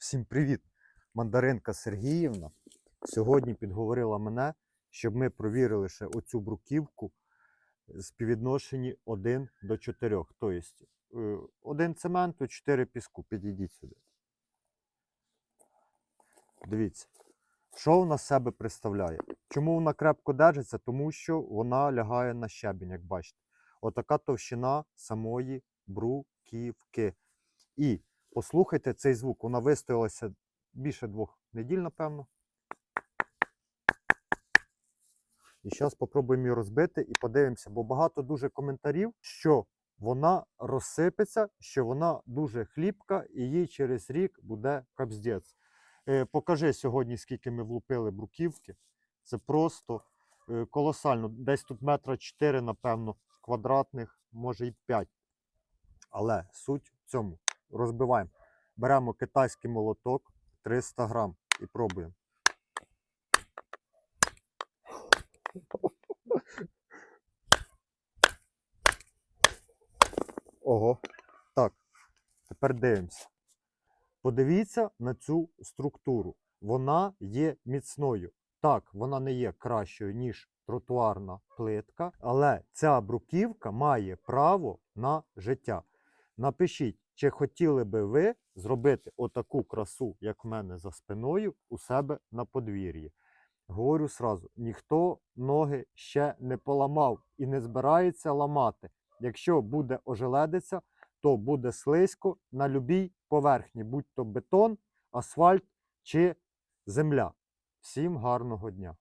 Всім привіт! Мандаринка Сергіївна сьогодні підговорила мене, щоб ми провірили ще оцю бруківку в співвідношенні 1 до 4. Тобто е, один цементу, 4 піску. Підійдіть сюди. Дивіться, що вона себе представляє. Чому вона крепко держиться? Тому що вона лягає на щебінь, як бачите. Отака товщина самої бруківки. І послухайте цей звук. Вона вистоялася більше двох неділь, напевно. І зараз спробуємо її розбити і подивимося, бо багато дуже коментарів, що вона розсипеться, що вона дуже хліпка і їй через рік буде капздець. Е, покажи сьогодні, скільки ми влупили бруківки. Це просто е, колосально. Десь тут метра 4, напевно, квадратних, може і 5. Але суть в цьому. Розбиваємо. Беремо китайський молоток 300 грам і пробуємо. Ого. Так, тепер дивимося. Подивіться на цю структуру. Вона є міцною. Так, вона не є кращою, ніж тротуарна плитка, але ця бруківка має право на життя. Напишіть, чи хотіли би ви зробити отаку красу, як в мене за спиною, у себе на подвір'ї. Говорю сразу: ніхто ноги ще не поламав і не збирається ламати. Якщо буде ожеледиця, то буде слизько на любій поверхні, будь то бетон, асфальт чи земля. Всім гарного дня!